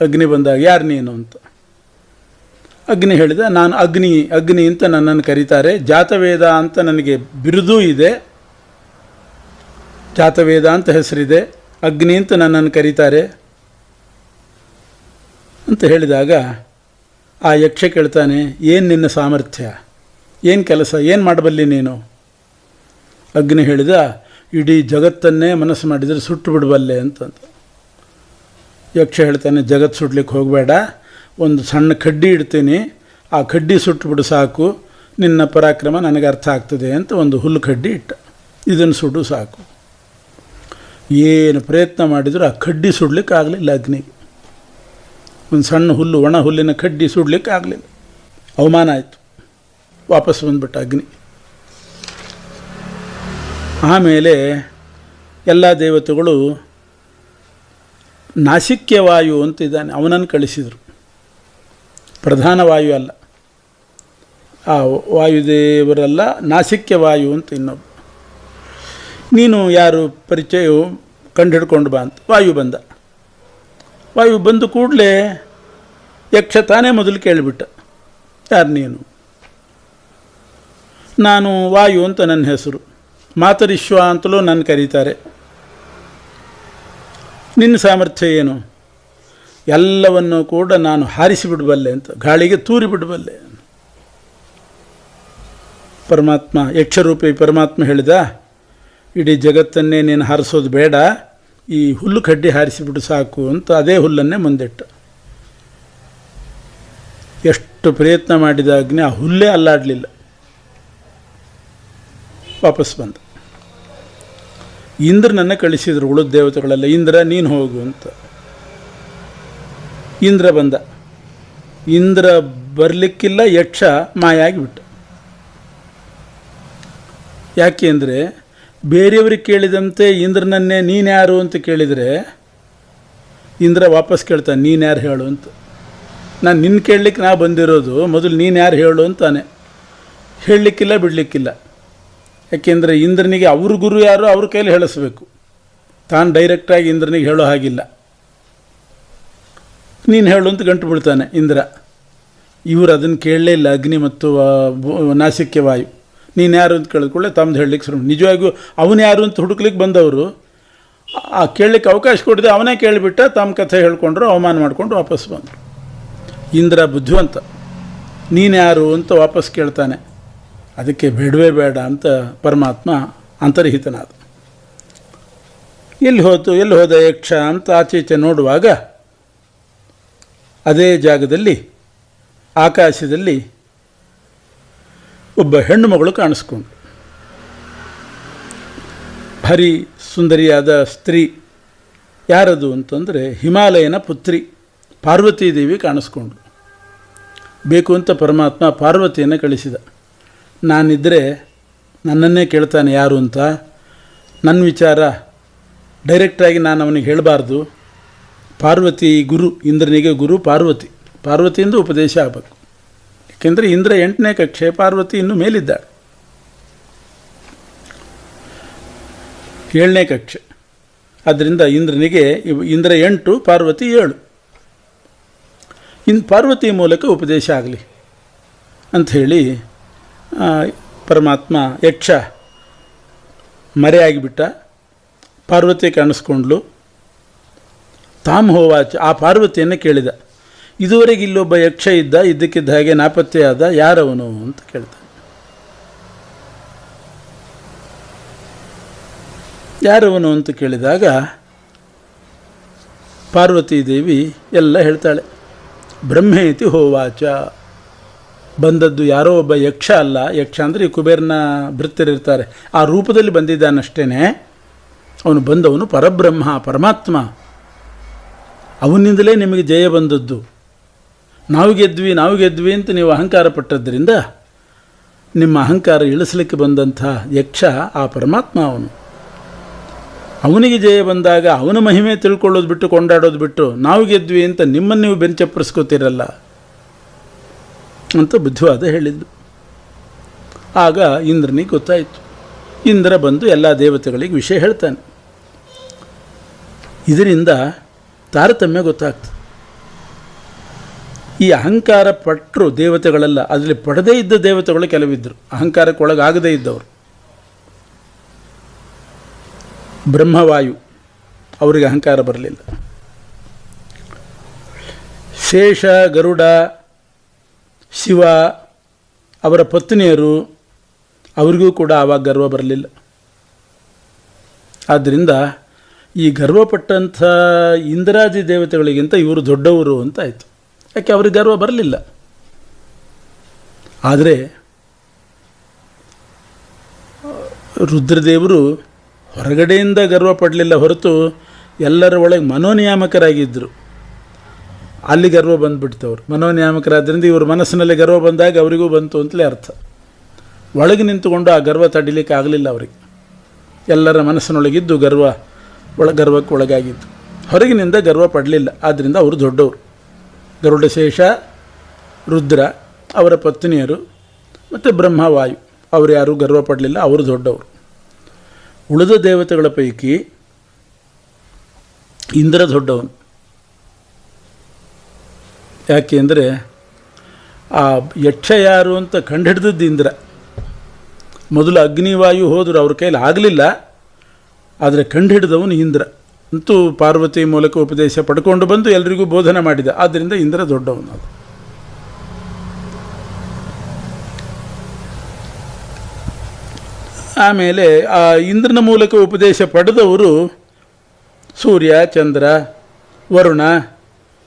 S1: ಅಗ್ನಿ ಬಂದಾಗ ಯಾರು ನೀನು ಅಂತ. ಅಗ್ನಿ ಹೇಳಿದ, ನಾನು ಅಗ್ನಿ ಅಗ್ನಿ ಅಂತ ನನ್ನನ್ನು ಕರೀತಾರೆ. ಜಾತವೇದ ಅಂತ ನನಗೆ ಬಿರುದೂ ಇದೆ. ಜಾತವೇದ ಅಂತ ಹೆಸರಿದೆ. ಅಗ್ನಿ ಅಂತ ನನ್ನನ್ನು ಕರೀತಾರೆ. ಅಂತ ಹೇಳಿದಾಗ, ಆ ಯಕ್ಷ ಕೇಳ್ತಾನೆ, ಏನು ನಿನ್ನ ಸಾಮರ್ಥ್ಯ? ಏನು ಕೆಲಸ? ಏನು ಮಾಡಬಲ್ಲಿ ನೀನು? ಅಗ್ನಿ ಹೇಳಿದ, ಇಡೀ ಜಗತ್ತನ್ನೇ ಮನಸ್ಸು ಮಾಡಿದರೆ ಸುಟ್ಟು ಬಿಡಬಲ್ಲೆ ಅಂತಂತ ಯಕ್ಷ ಹೇಳ್ತಾನೆ ಜಗತ್ತು ಸುಡ್ಲಿಕ್ಕೆ ಹೋಗಬೇಡ. ಒಂದು ಸಣ್ಣ ಕಡ್ಡಿ ಇಡ್ತೀನಿ. ಆ ಕಡ್ಡಿ ಸುಟ್ಟುಬಿಡು ಸಾಕು. ನಿನ್ನ ಪರಾಕ್ರಮ ನನಗೆ ಅರ್ಥ ಆಗ್ತದೆ ಅಂತ ಒಂದು ಹುಲ್ಲು ಕಡ್ಡಿ ಇಟ್ಟ. ಇದನ್ನು ಸುಡು ಸಾಕು. ಏನು ಪ್ರಯತ್ನ ಮಾಡಿದರೂ ಆ ಕಡ್ಡಿ ಸುಡ್ಲಿಕ್ಕೆ ಆಗಲಿಲ್ಲ ಅಗ್ನಿಗೆ ಒಂದು ಸಣ್ಣ ಹುಲ್ಲು, ಒಣ ಹುಲ್ಲಿನ ಕಡ್ಡಿ ಸುಡ್ಲಿಕ್ಕೆ ಆಗಲಿಲ್ಲ ಅವಮಾನ ಆಯಿತು. ವಾಪಸ್ ಬಂದ್ಬಿಟ್ಟ ಅಗ್ನಿ. ಆಮೇಲೆ ಎಲ್ಲ ದೇವತೆಗಳು ನಾಸಿಕ್ಯ ವಾಯು ಅಂತ ಇದ್ದಾನೆ. ಅವನನ್ನು ಕಳಿಸಿದರು. ಪ್ರಧಾನ ವಾಯು ಅಲ್ಲ. ಆ ವಾಯುದೇವರಲ್ಲ, ನಾಸಿಕ್ಯ ವಾಯು ಅಂತ ಇನ್ನೊಬ್ಬ. ನೀನು ಯಾರು ಪರಿಚಯ ಕಂಡುಹಿಡ್ಕೊಂಡು ಬಾ ಅಂತ. ವಾಯು ಬಂದ. ವಾಯು ಬಂದು ಕೂಡಲೇ ಯಕ್ಷ ತಾನೇ ಮೊದಲು ಕೇಳಿಬಿಟ್ಟ. ಯಾರು ನೀನು? ನಾನು ವಾಯು ಅಂತ ನನ್ನ ಹೆಸರು. ಮಾತರಿಶ್ವ ಅಂತಲೂ ನನ್ನ ಕರೀತಾರೆ. ನಿನ್ನ ಸಾಮರ್ಥ್ಯ ಏನು? ಎಲ್ಲವನ್ನು ಕೂಡ ನಾನು ಹಾರಿಸಿಬಿಡಬಲ್ಲೆ ಅಂತ, ಗಾಳಿಗೆ ತೂರಿ ಬಿಡಬಲ್ಲೆ. ಪರಮಾತ್ಮ, ಯಕ್ಷರೂಪಿ ಪರಮಾತ್ಮ ಹೇಳಿದ, ಇಡೀ ಜಗತ್ತನ್ನೇ ನೀನು ಹಾರಿಸೋದು ಬೇಡ, ಈ ಹುಲ್ಲು ಕಡ್ಡಿ ಹಾರಿಸಿಬಿಟ್ಟು ಸಾಕು ಅಂತ ಅದೇ ಹುಲ್ಲನ್ನೇ ಮುಂದಿಟ್ಟ. ಎಷ್ಟು ಪ್ರಯತ್ನ ಮಾಡಿದ ಅಗ್ನಿ ಆ ಹುಲ್ಲೇ ಅಲ್ಲಾಡಲಿಲ್ಲ. ವಾಪಸ್ ಬಂದ. ಇಂದ್ರನನ್ನು ಕಳಿಸಿದ್ರು, ಉಳಿದ ದೇವತೆಗಳೆಲ್ಲ, ಇಂದ್ರ, ನೀನು ಹೋಗು ಅಂತ. ಇಂದ್ರ ಬಂದ. ಇಂದ್ರ ಬರಲಿಕ್ಕಿಲ್ಲ, ಯಕ್ಷ ಮಾಯ ಆಗಿಬಿಟ್ಟ ಯಾಕೆ ಅಂದರೆ ಬೇರೆಯವ್ರಿಗೆ ಕೇಳಿದಂತೆ ಇಂದ್ರನನ್ನೇ ನೀನ್ಯಾರು ಅಂತ ಕೇಳಿದರೆ, ಇಂದ್ರ ವಾಪಸ್ ಕೇಳ್ತಾನೆ ನೀನ್ಯಾರು ಹೇಳು ಅಂತ. ನಾನು ನಿನ್ನ ಕೇಳಲಿಕ್ಕೆ ನಾ ಬಂದಿರೋದು, ಮೊದಲು ನೀನು ಯಾರು ಹೇಳು ಅಂತಾನೆ. ಹೇಳಲಿಕ್ಕಿಲ್ಲ, ಬಿಡಲಿಕ್ಕಿಲ್ಲ. ಯಾಕೆಂದರೆ ಇಂದ್ರನಿಗೆ ಅವ್ರ ಗುರು ಯಾರು, ಅವ್ರ ಕೈಲಿ ಹೇಳಿಸ್ಬೇಕು. ತಾನು ಡೈರೆಕ್ಟಾಗಿ ಇಂದ್ರನಿಗೆ ಹೇಳೋ ಹಾಗಿಲ್ಲ. ನೀನು ಹೇಳು ಅಂತ ಗಂಟು ಬಿಡ್ತಾನೆ ಇಂದ್ರ. ಇವರು ಅದನ್ನು ಕೇಳಲೇ ಇಲ್ಲ, ಅಗ್ನಿ ಮತ್ತು ನಾಸಿಕ್ಯ ವಾಯು. ನೀನು ಯಾರು ಅಂತ ಕೇಳಿದ್ಕೊಳ್ಳೆ ತಮ್ಮದು ಹೇಳಲಿಕ್ಕೆ ಶುರು ನಿಜವಾಗಿಯೂ ಅವನು ಯಾರು ಅಂತ ಹುಡುಕ್ಲಿಕ್ಕೆ ಬಂದವರು, ಆ, ಕೇಳಲಿಕ್ಕೆ ಅವಕಾಶ ಕೊಡದೆ ಅವನೇ ಕೇಳಿಬಿಟ್ಟ ತಮ್ಮ ಕಥೆ ಹೇಳ್ಕೊಂಡ್ರು, ಅವಮಾನ ಮಾಡಿಕೊಂಡು ವಾಪಸ್ ಬಂದರು. ಇಂದ್ರ ಬುದ್ಧಿವಂತ. ನೀನು ಯಾರು ಅಂತ ವಾಪಸ್ ಕೇಳ್ತಾನೆ. ಅದಕ್ಕೆ ಬೇಡವೇ ಬೇಡ ಅಂತ ಪರಮಾತ್ಮ ಅಂತರ್ಹಿತನಾದ. ಎಲ್ಲಿ ಹೋತು, ಎಲ್ಲಿ ಹೋದ ಯಕ್ಷ ಅಂತ ಆಚೆ ಈಚೆ ನೋಡುವಾಗ ಅದೇ ಜಾಗದಲ್ಲಿ, ಆಕಾಶದಲ್ಲಿ ಒಬ್ಬ ಹೆಣ್ಣು ಮಗಳು ಕಾಣಿಸ್ಕೊಂಡು. ಭಾರಿ ಸುಂದರಿಯಾದ ಸ್ತ್ರೀ ಯಾರದು ಅಂತಂದರೆ ಹಿಮಾಲಯನ ಪುತ್ರಿ ಪಾರ್ವತೀ ದೇವಿ ಕಾಣಿಸ್ಕೊಂಡು. ಬೇಕು ಅಂತ ಪರಮಾತ್ಮ ಪಾರ್ವತಿಯನ್ನು ಕಳಿಸಿದ. ನಾನಿದ್ದರೆ ನನ್ನನ್ನೇ ಕೇಳ್ತಾನೆ ಯಾರು ಅಂತ. ನನ್ನ ವಿಚಾರ ಡೈರೆಕ್ಟಾಗಿ ನಾನು ಅವನಿಗೆ ಹೇಳಬಾರ್ದು. ಪಾರ್ವತಿ ಗುರು, ಇಂದ್ರನಿಗೆ ಗುರು ಪಾರ್ವತಿ. ಪಾರ್ವತಿಯಿಂದ ಉಪದೇಶ ಆಗಬೇಕು. ಏಕೆಂದರೆ ಇಂದ್ರ ಎಂಟನೇ ಕಕ್ಷೆ, ಪಾರ್ವತಿ ಇನ್ನು ಮೇಲಿದ್ದ ಏಳನೇ ಕಕ್ಷೆ. ಆದ್ದರಿಂದ ಇಂದ್ರನಿಗೆ ಇಂದ್ರ ಎಂಟು, ಪಾರ್ವತಿ ಏಳು. ಇನ್ ಪಾರ್ವತಿ ಮೂಲಕ ಉಪದೇಶ ಆಗಲಿ ಅಂಥೇಳಿ ಪರಮಾತ್ಮ ಯಕ್ಷ ಮರೆಯಾಗಿಬಿಟ್ಟ. ಪಾರ್ವತಿ ಕಾಣಿಸ್ಕೊಂಡ್ಲು. ತಾಮ್ ಹೋವಾಚ ಆ ಪಾರ್ವತಿಯನ್ನು ಕೇಳಿದ. ಇದುವರೆಗೆ ಇಲ್ಲೊಬ್ಬ ಯಕ್ಷ ಇದ್ದ, ಇದ್ದಕ್ಕಿದ್ದ ಹಾಗೆ ನಾಪತ್ತೆಯಾದ ಯಾರವನು ಅಂತ ಕೇಳ್ತಾನೆ. ಯಾರವನು ಅಂತ ಕೇಳಿದಾಗ ಪಾರ್ವತಿ ದೇವಿ ಎಲ್ಲ ಹೇಳ್ತಾಳೆ, ಬ್ರಹ್ಮೇತಿ ಹೋವಾಚ. ಬಂದದ್ದು ಯಾರೋ ಒಬ್ಬ ಯಕ್ಷ ಅಲ್ಲ. ಯಕ್ಷ ಅಂದರೆ ಈ ಕುಬೇರನ ಭೃತ್ಯರಿರ್ತಾರೆ ಆ ರೂಪದಲ್ಲಿ ಬಂದಿದ್ದಾನಷ್ಟೇ ಅವನು ಬಂದವನು ಪರಬ್ರಹ್ಮ, ಪರಮಾತ್ಮ. ಅವನಿಂದಲೇ ನಿಮಗೆ ಜಯ ಬಂದದ್ದು. ನಾವು ಗೆದ್ವಿ ನಾವು ಗೆದ್ವಿ ಅಂತ ನೀವು ಅಹಂಕಾರ ಪಟ್ಟದ್ದರಿಂದ ನಿಮ್ಮ ಅಹಂಕಾರ ಇಳಿಸಲಿಕ್ಕೆ ಬಂದಂಥ ಯಕ್ಷ ಆ ಪರಮಾತ್ಮ ಅವನು. ಅವನಿಗೆ ಜಯ ಬಂದಾಗ ಅವನ ಮಹಿಮೆ ತಿಳ್ಕೊಳ್ಳೋದು ಬಿಟ್ಟು ಕೊಂಡಾಡೋದು ಬಿಟ್ಟು ನಾವು ಗೆದ್ವಿ ಅಂತ ನಿಮ್ಮನ್ನು ನೀವು ಬೆಂಚಪ್ಪರಿಸ್ಕೋತಿರಲ್ಲ ಅಂತ ಬುದ್ಧಿವಾದ ಹೇಳಿದ್ದು ಆಗ ಇಂದ್ರನಿಗೆ ಗೊತ್ತಾಯಿತು. ಇಂದ್ರ ಬಂದು ಎಲ್ಲ ದೇವತೆಗಳಿಗೆ ವಿಷಯ ಹೇಳ್ತಾನೆ. ಇದರಿಂದ ತಾರತಮ್ಯ ಗೊತ್ತಾಗ್ತದೆ. ಈ ಅಹಂಕಾರ ಪಟ್ಟರು ದೇವತೆಗಳೆಲ್ಲ, ಅದರಲ್ಲಿ ಪಡದೇ ಇದ್ದ ದೇವತೆಗಳು ಕೆಲವಿದ್ದರು ಅಹಂಕಾರಕ್ಕೊಳಗಾಗದೇ ಇದ್ದವರು. ಬ್ರಹ್ಮವಾಯು, ಅವರಿಗೆ ಅಹಂಕಾರ ಬರಲಿಲ್ಲ. ಶೇಷ, ಗರುಡ, ಶಿವ, ಅವರ ಪತ್ನಿಯರು, ಅವರಿಗೂ ಕೂಡ ಆವಾಗ ಗರ್ವ ಬರಲಿಲ್ಲ. ಆದ್ದರಿಂದ ಈ ಗರ್ವಪಟ್ಟಂಥ ಇಂದ್ರಾದಿ ದೇವತೆಗಳಿಗಿಂತ ಇವರು ದೊಡ್ಡವರು ಅಂತ ಆಯಿತು. ಯಾಕೆ ಅವ್ರಿಗೆ ಗರ್ವ ಬರಲಿಲ್ಲ? ಆದರೆ, ರುದ್ರದೇವರು ಹೊರಗಡೆಯಿಂದ ಗರ್ವ ಪಡಲಿಲ್ಲ ಹೊರತು ಎಲ್ಲರ ಒಳಗೆ ಮನೋನಿಯಾಮಕರಾಗಿದ್ದರು ಅಲ್ಲಿ ಗರ್ವ ಬಂದುಬಿಡ್ತವ್ರು. ಮನೋನಿಯಾಮಕರಾದ್ರಿಂದ ಇವ್ರ ಮನಸ್ಸಿನಲ್ಲಿ ಗರ್ವ ಬಂದಾಗ ಅವರಿಗೂ ಬಂತು ಅಂತಲೇ ಅರ್ಥ. ಒಳಗೆ ನಿಂತುಕೊಂಡು ಆ ಗರ್ವ ತಡಿಲಿಕ್ಕೆ ಆಗಲಿಲ್ಲ ಅವರಿಗೆ. ಎಲ್ಲರ ಮನಸ್ಸಿನೊಳಗಿದ್ದು ಗರ್ವ ಒಳ ಗರ್ವಕ್ಕೆ ಒಳಗಾಗಿತ್ತು. ಹೊರಗಿನಿಂದ ಗರ್ವ ಪಡಲಿಲ್ಲ ಆದ್ದರಿಂದ ಅವರು ದೊಡ್ಡವರು. ಗರುಡಶೇಷ, ರುದ್ರ, ಅವರ ಪತ್ನಿಯರು, ಮತ್ತು ಬ್ರಹ್ಮವಾಯು. ಅವರು ಯಾರೂ ಗರ್ವ ಪಡಲಿಲ್ಲ, ಅವರು ದೊಡ್ಡವರು. ಉಳಿದ ದೇವತೆಗಳ ಪೈಕಿ ಇಂದ್ರ ದೊಡ್ಡವನು. ಯಾಕೆ ಅಂದರೆ, ಆ ಯಕ್ಷ ಯಾರು ಅಂತ ಕಂಡುಹಿಡಿದದ್ದು ಇಂದ್ರ. ಮೊದಲು ಅಗ್ನಿವಾಯು ಹೋದರು ಅವ್ರ ಕೈಲಿ ಆಗಲಿಲ್ಲ ಆದರೆ ಕಂಡುಹಿಡಿದವನು ಇಂದ್ರ. ಅಂತೂ ಪಾರ್ವತಿ ಮೂಲಕ ಉಪದೇಶ ಪಡ್ಕೊಂಡು ಬಂದು ಎಲ್ರಿಗೂ ಬೋಧನೆ ಮಾಡಿದ. ಆದ್ದರಿಂದ ಇಂದ್ರ ದೊಡ್ಡವನು ಅದು. ಆಮೇಲೆ ಆ ಇಂದ್ರನ ಮೂಲಕ ಉಪದೇಶ ಪಡೆದವರು ಸೂರ್ಯ, ಚಂದ್ರ, ವರುಣ,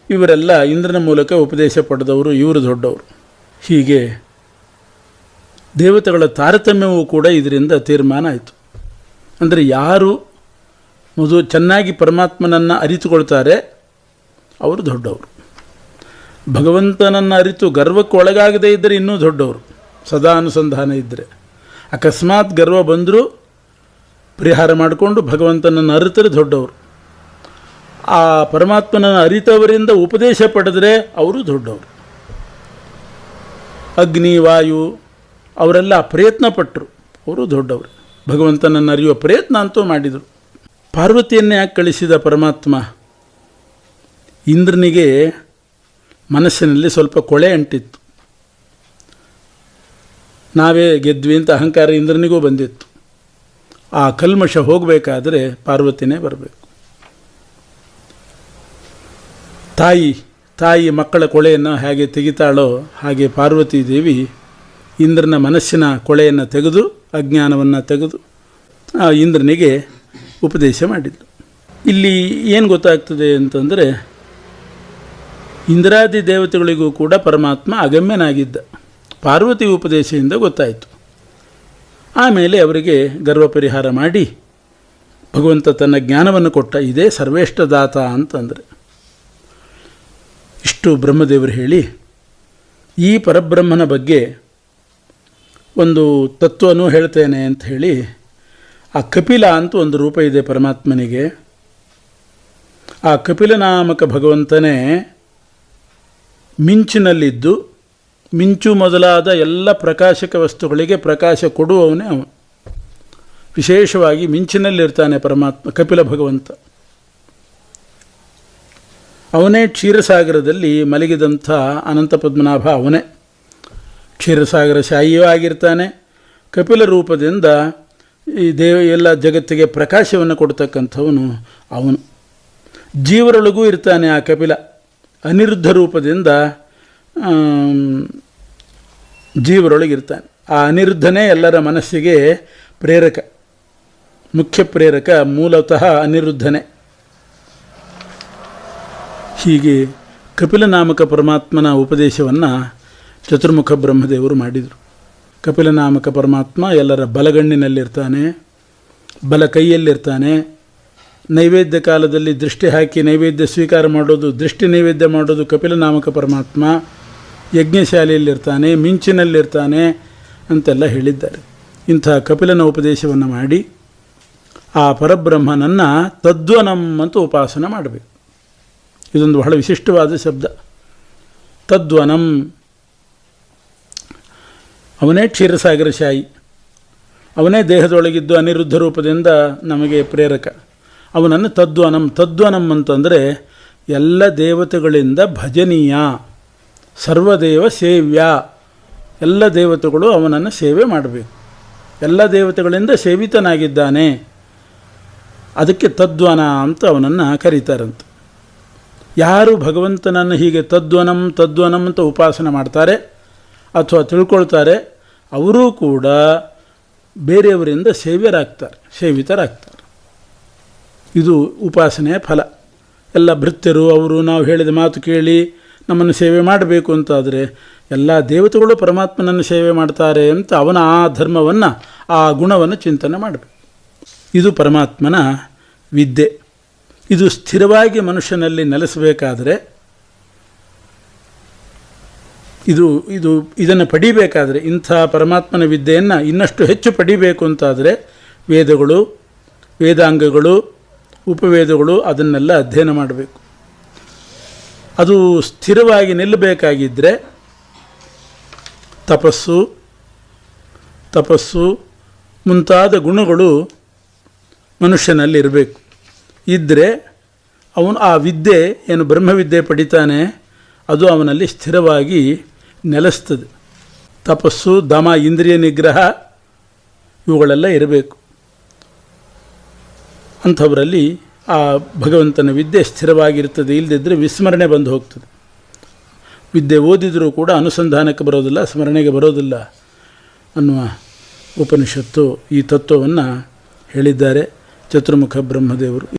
S1: ಇವರೆಲ್ಲ ಇಂದ್ರನ ಮೂಲಕ ಉಪದೇಶ ಪಡೆದವರು ಇವರು ದೊಡ್ಡವರು. ಹೀಗೆ ದೇವತೆಗಳ ತಾರತಮ್ಯವೂ ಕೂಡ ಇದರಿಂದ ತೀರ್ಮಾನ ಆಯಿತು. ಅಂದರೆ ಯಾರು ಮೊದಲು ಚೆನ್ನಾಗಿ ಪರಮಾತ್ಮನನ್ನು ಅರಿತುಕೊಳ್ತಾರೆ, ಅವರು ದೊಡ್ಡವರು. ಭಗವಂತನನ್ನು ಅರಿತು ಗರ್ವಕ್ಕೆ ಒಳಗಾಗದೇ ಇದ್ದರೆ ಇನ್ನೂ ದೊಡ್ಡವರು. ಸದಾ ಅನುಸಂಧಾನ ಇದ್ದರೆ. ಅಕಸ್ಮಾತ್ ಗರ್ವ ಬಂದರೂ ಪರಿಹಾರ ಮಾಡಿಕೊಂಡು ಭಗವಂತನನ್ನು ಅರಿತರೆ ದೊಡ್ಡವರು. ಆ ಪರಮಾತ್ಮನನ್ನು ಅರಿತವರಿಂದ ಉಪದೇಶ ಪಡೆದರೆ ಅವರು ದೊಡ್ಡವರು. ಅಗ್ನಿ, ವಾಯು, ಅವರೆಲ್ಲ ಪ್ರಯತ್ನ ಪಟ್ಟರು ಅವರು ದೊಡ್ಡವರು. ಭಗವಂತನನ್ನು ಅರಿಯುವ ಪ್ರಯತ್ನ ಅಂತೂ ಮಾಡಿದರು. ಪಾರ್ವತಿಯನ್ನೇ ಯಾಕೆ ಕಳಿಸಿದ ಪರಮಾತ್ಮ? ಇಂದ್ರನಿಗೆ ಮನಸ್ಸಿನಲ್ಲಿ ಸ್ವಲ್ಪ ಕೊಳೆ ಅಂಟಿತ್ತು. ನಾವೇ ಗೆದ್ವಿ ಅಂತ ಅಹಂಕಾರ ಇಂದ್ರನಿಗೂ ಬಂದಿತ್ತು. ಆ ಕಲ್ಮಶ ಹೋಗಬೇಕಾದ್ರೆ ಪಾರ್ವತಿನೇ ಬರಬೇಕು. ತಾಯಿ ತಾಯಿ ಮಕ್ಕಳ ಕೊಳೆಯನ್ನು ಹೇಗೆ ತೆಗಿತಾಳೋ ಹಾಗೆ ಪಾರ್ವತಿ ದೇವಿ ಇಂದ್ರನ ಮನಸ್ಸಿನ ಕೊಳೆಯನ್ನು ತೆಗೆದು ಅಜ್ಞಾನವನ್ನು ತೆಗೆದು, ಆ ಇಂದ್ರನಿಗೆ ಉಪದೇಶ ಮಾಡಿದ್ದು. ಇಲ್ಲಿ ಏನು ಗೊತ್ತಾಗ್ತದೆ ಅಂತಂದರೆ, ಇಂದ್ರಾದಿ ದೇವತೆಗಳಿಗೂ ಕೂಡ ಪರಮಾತ್ಮ ಅಗಮ್ಯನಾಗಿದ್ದ. ಪಾರ್ವತಿ ಉಪದೇಶದಿಂದ ಗೊತ್ತಾಯಿತು. ಆಮೇಲೆ ಅವರಿಗೆ ಗರ್ವ ಪರಿಹಾರ ಮಾಡಿ, ಭಗವಂತ ತನ್ನ ಜ್ಞಾನವನ್ನು ಕೊಟ್ಟ, ಇದೇ ಸರ್ವೇಷ್ಟದಾತ ಅಂತಂದರೆ. ಇಷ್ಟು ಬ್ರಹ್ಮದೇವರು ಹೇಳಿ, ಈ ಪರಬ್ರಹ್ಮನ ಬಗ್ಗೆ ಒಂದು ತತ್ವನೂ ಹೇಳ್ತೇನೆ ಅಂತ ಹೇಳಿ ಆ ಕಪಿಲ ಅಂತ ಒಂದು ರೂಪ ಇದೆ ಪರಮಾತ್ಮನಿಗೆ. ಆ ಕಪಿಲ ನಾಮಕ ಭಗವಂತನೇ ಮಿಂಚಿನಲ್ಲಿದ್ದು, ಮಿಂಚು ಮೊದಲಾದ ಎಲ್ಲ ಪ್ರಕಾಶಕ ವಸ್ತುಗಳಿಗೆ ಪ್ರಕಾಶ ಕೊಡುವವನೇ ಅವನು. ವಿಶೇಷವಾಗಿ ಮಿಂಚಿನಲ್ಲಿರ್ತಾನೆ ಪರಮಾತ್ಮ, ಕಪಿಲ ಭಗವಂತ. ಅವನೇ ಕ್ಷೀರಸಾಗರದಲ್ಲಿ ಮಲಗಿದಂಥ ಅನಂತ ಪದ್ಮನಾಭ ಅವನೇ. ಕ್ಷೀರಸಾಗರ ಶಾಹಿಯೂ ಆಗಿರ್ತಾನೆ. ಕಪಿಲ ರೂಪದಿಂದ ಈ ದೇವ ಎಲ್ಲ ಜಗತ್ತಿಗೆ ಪ್ರಕಾಶವನ್ನು ಕೊಡ್ತಕ್ಕಂಥವನು ಅವನು. ಜೀವರೊಳಗೂ ಇರ್ತಾನೆ ಆ ಕಪಿಲ. ಅನಿರುದ್ಧ ರೂಪದಿಂದ ಜೀವರೊಳಗಿರ್ತಾನೆ. ಆ ಅನಿರುದ್ಧನೇ ಎಲ್ಲರ ಮನಸ್ಸಿಗೆ ಪ್ರೇರಕ. ಮುಖ್ಯ ಪ್ರೇರಕ, ಮೂಲತಃ ಅನಿರುದ್ಧನೇ. ಹೀಗೆ ಕಪಿಲ ನಾಮಕ ಪರಮಾತ್ಮನ ಉಪದೇಶವನ್ನು ಚತುರ್ಮುಖ ಬ್ರಹ್ಮದೇವರು ಮಾಡಿದರು. ಕಪಿಲನಾಮಕ ಪರಮಾತ್ಮ ಎಲ್ಲರ ಬಲಗಣ್ಣಿನಲ್ಲಿರ್ತಾನೆ ಬಲ ಕೈಯಲ್ಲಿರ್ತಾನೆ ನೈವೇದ್ಯ ಕಾಲದಲ್ಲಿ ದೃಷ್ಟಿ ಹಾಕಿ ನೈವೇದ್ಯ ಸ್ವೀಕಾರ ಮಾಡೋದು, ದೃಷ್ಟಿ ನೈವೇದ್ಯ ಮಾಡೋದು ಕಪಿಲನಾಮಕ ಪರಮಾತ್ಮ. ಯಜ್ಞಶಾಲೆಯಲ್ಲಿರ್ತಾನೆ, ಮಿಂಚಿನಲ್ಲಿರ್ತಾನೆ ಅಂತೆಲ್ಲ ಹೇಳಿದ್ದಾರೆ. ಇಂಥ ಕಪಿಲನ ಉಪದೇಶವನ್ನು ಮಾಡಿ, ಆ ಪರಬ್ರಹ್ಮನನ್ನು ತದ್ವನಂ ಅಂತ ಉಪಾಸನ ಮಾಡಬೇಕು. ಇದೊಂದು ಬಹಳ ವಿಶಿಷ್ಟವಾದ ಶಬ್ದ. ತದ್ವನಂ ಅವನೇ ಕ್ಷೀರಸಾಗರ ಶಾಯಿ ಅವನೇ ದೇಹದೊಳಗಿದ್ದು ಅನಿರುದ್ಧ ರೂಪದಿಂದ ನಮಗೆ ಪ್ರೇರಕ. ಅವನನ್ನು ತದ್ವನಂ ತದ್ವನಂ ಅಂತಂದರೆ ಎಲ್ಲ ದೇವತೆಗಳಿಂದ ಭಜನೀಯ. ಸರ್ವದೇವ ಸೇವ್ಯ. ಎಲ್ಲ ದೇವತೆಗಳು ಅವನನ್ನು ಸೇವೆ ಮಾಡಬೇಕು. ಎಲ್ಲ ದೇವತೆಗಳಿಂದ ಸೇವಿತನಾಗಿದ್ದಾನೆ. ಅದಕ್ಕೆ ತದ್ವನ ಅಂತ ಅವನನ್ನು ಕರೀತಾರಂತೆ. ಯಾರು ಭಗವಂತನನ್ನು ಹೀಗೆ ತದ್ವನಂ ತದ್ವನಂ ಅಂತ ಉಪಾಸನೆ ಮಾಡ್ತಾರೆ? ಅಥವಾ ತಿಳ್ಕೊಳ್ತಾರೆ, ಅವರೂ ಕೂಡ ಬೇರೆಯವರಿಂದ ಸೇವ್ಯರಾಗ್ತಾರೆ, ಸೇವಿತರಾಗ್ತಾರೆ. ಇದು ಉಪಾಸನೆಯ ಫಲ. ಎಲ್ಲ ಭೃತ್ಯರು, ಅವರು ನಾವು ಹೇಳಿದ ಮಾತು ಕೇಳಿ ನಮ್ಮನ್ನು ಸೇವೆ ಮಾಡಬೇಕು ಅಂತಾದರೆ, ಎಲ್ಲ ದೇವತೆಗಳು ಪರಮಾತ್ಮನನ್ನು ಸೇವೆ ಮಾಡ್ತಾರೆ ಅಂತ ಅವನ ಆ ಧರ್ಮವನ್ನು, ಆ ಗುಣವನ್ನು ಚಿಂತನೆ ಮಾಡಬೇಕು. ಇದು ಪರಮಾತ್ಮನ ವಿದ್ಯೆ. ಇದು ಸ್ಥಿರವಾಗಿ ಮನುಷ್ಯನಲ್ಲಿ ನೆಲೆಸಬೇಕಾದರೆ ಇದು ಇದು, ಇದನ್ನು ಪಡಿಬೇಕಾದರೆ ಇಂಥ ಪರಮಾತ್ಮನ ವಿದ್ಯೆಯನ್ನು ಇನ್ನಷ್ಟು ಹೆಚ್ಚು ಪಡಿಬೇಕು ಅಂತಾದರೆ ವೇದಗಳು, ವೇದಾಂಗಗಳು, ಉಪವೇದಗಳು ಅದನ್ನೆಲ್ಲ ಅಧ್ಯಯನ ಮಾಡಬೇಕು. ಅದು ಸ್ಥಿರವಾಗಿ ನಿಲ್ಲಬೇಕಾಗಿದ್ದರೆ ತಪಸ್ಸು ತಪಸ್ಸು ಮುಂತಾದ ಗುಣಗಳು ಮನುಷ್ಯನಲ್ಲಿ ಇರಬೇಕು ಇದ್ದರೆ ಅವನು ಆ ವಿದ್ಯೆ, ಏನು ಬ್ರಹ್ಮವಿದ್ಯೆ ಪಡಿತಾನೆ, ಅದು ಅವನಲ್ಲಿ ಸ್ಥಿರವಾಗಿ ನೆಲೆಸ್ತದೆ. ತಪಸ್ಸು, ದಮ, ಇಂದ್ರಿಯ ನಿಗ್ರಹ, ಇವುಗಳೆಲ್ಲ ಇರಬೇಕು. ಅಂಥವರಲ್ಲಿ ಆ ಭಗವಂತನ ವಿದ್ಯೆ ಸ್ಥಿರವಾಗಿರ್ತದೆ. ಇಲ್ಲದಿದ್ದರೆ ವಿಸ್ಮರಣೆ ಬಂದು ಹೋಗ್ತದೆ. ವಿದ್ಯೆ ಓದಿದರೂ ಕೂಡ ಅನುಸಂಧಾನಕ್ಕೆ ಬರೋದಿಲ್ಲ, ಸ್ಮರಣೆಗೆ ಬರೋದಿಲ್ಲ ಅನ್ನುವ ಉಪನಿಷತ್ತು ಈ ತತ್ವವನ್ನು ಹೇಳಿದ್ದಾರೆ ಚತುರ್ಮುಖ ಬ್ರಹ್ಮದೇವರು.